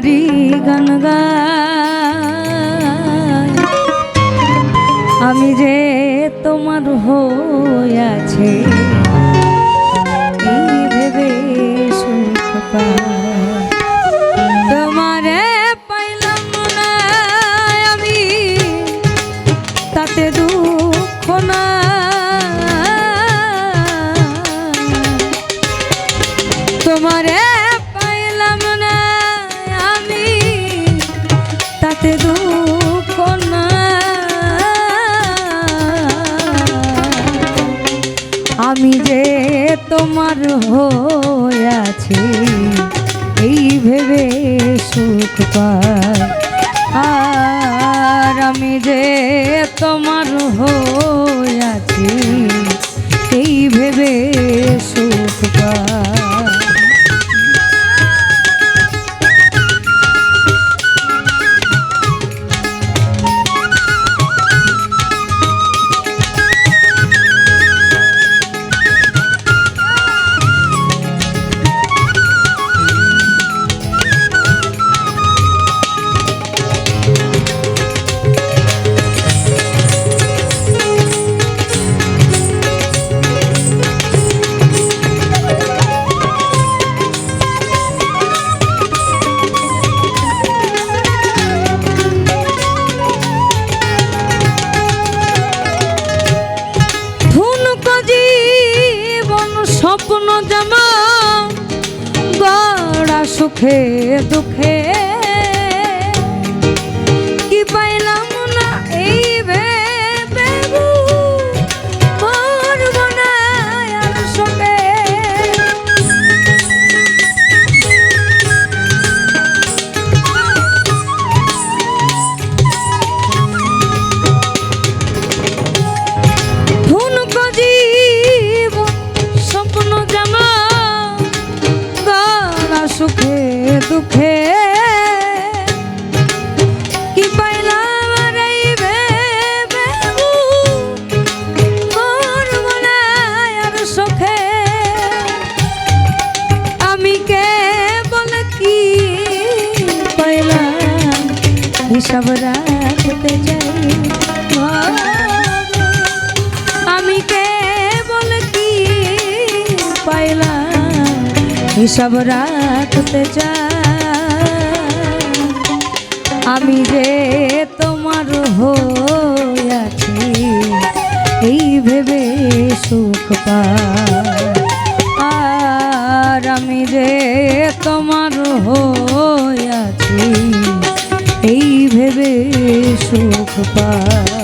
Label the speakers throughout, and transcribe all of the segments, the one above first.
Speaker 1: তোমারই গান আমি যে তোমার হইয়াছে ভেবে সুখ পাই। তোমারে তোমার হয়াছে এই ভেবে সুখ আর আমি যে তোমার হয়াছি এই ভেবে সুখ পাই। গড়া সুখে দুঃখে হিসাব রাখতে চাই। আমি কে বলে কি পাইলাম হিসাব রাখতে চাই? আমি যে তোমার হইয়াছি এই ভেবে সুখ পাই। আর আমি যে সুখ পাই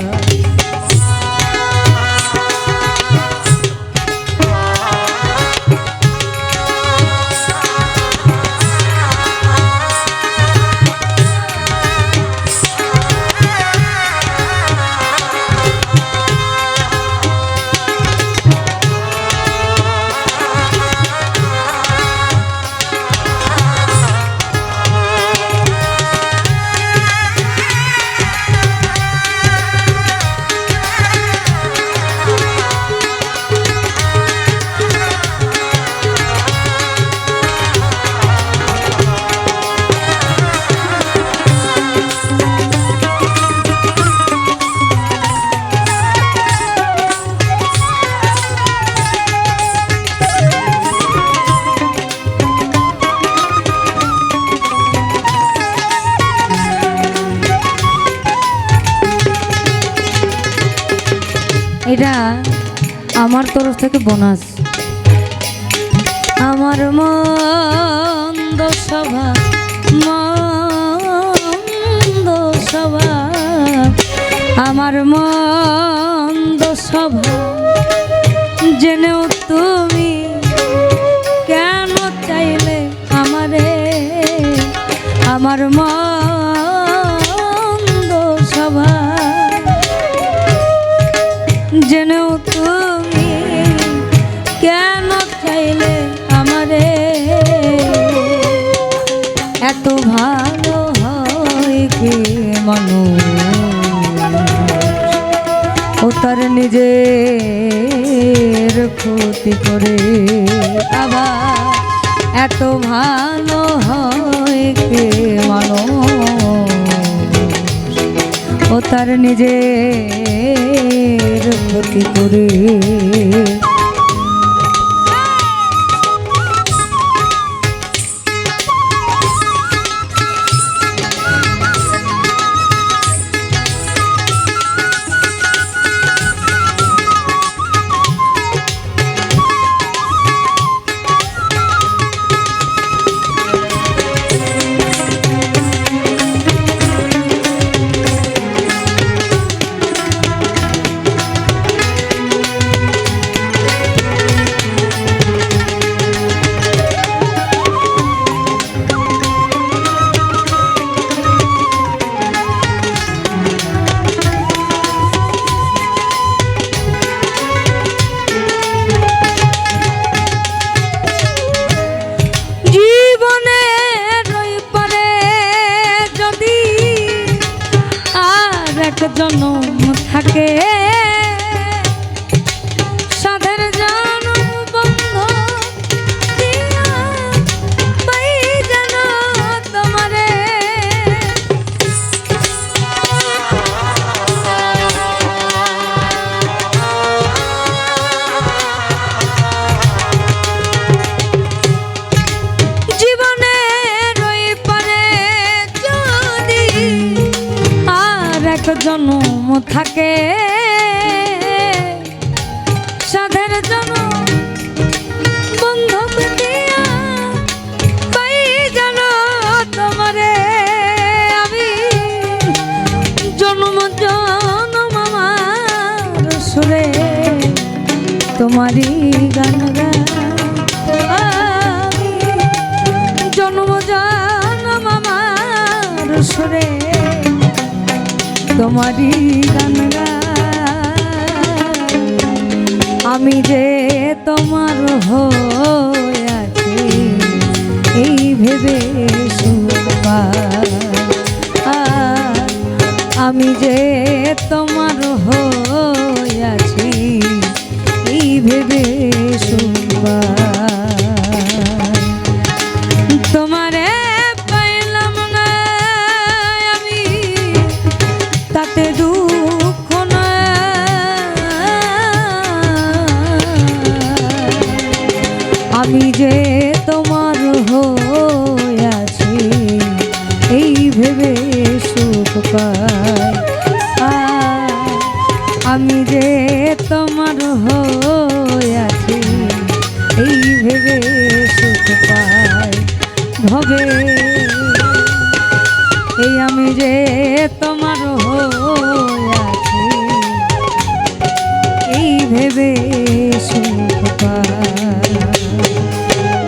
Speaker 1: এটা আমার তরফ থেকে বোনাস আমার মন্দ সভা মন্দ সভা। আমার মন্দ সভা, জেনেও তুমি কেন চাইলে আমারে? আমার মন্দ এত ভালো হয় কি মানুষ? নিজের ক্ষতি করে। আবার এত ভালো হয় কে মানুষ? ও তার নিজের ক্ষতি করে। জন্ম থাকে। জন্ম থাকে। সাধের পাই যেন তোমারে। আমি জন্ম তোমারই গান আমি জন্ম জন্ম আমার সুরে তোমারই গান আমি যে তোমার হয়ে আছি, এই ভেবে। আর আমি যে তোমার হয়ে আছি আমি যে তোমার হয়েছি এই ভেবে সুখ পাই। আমি যে তোমার হয়ে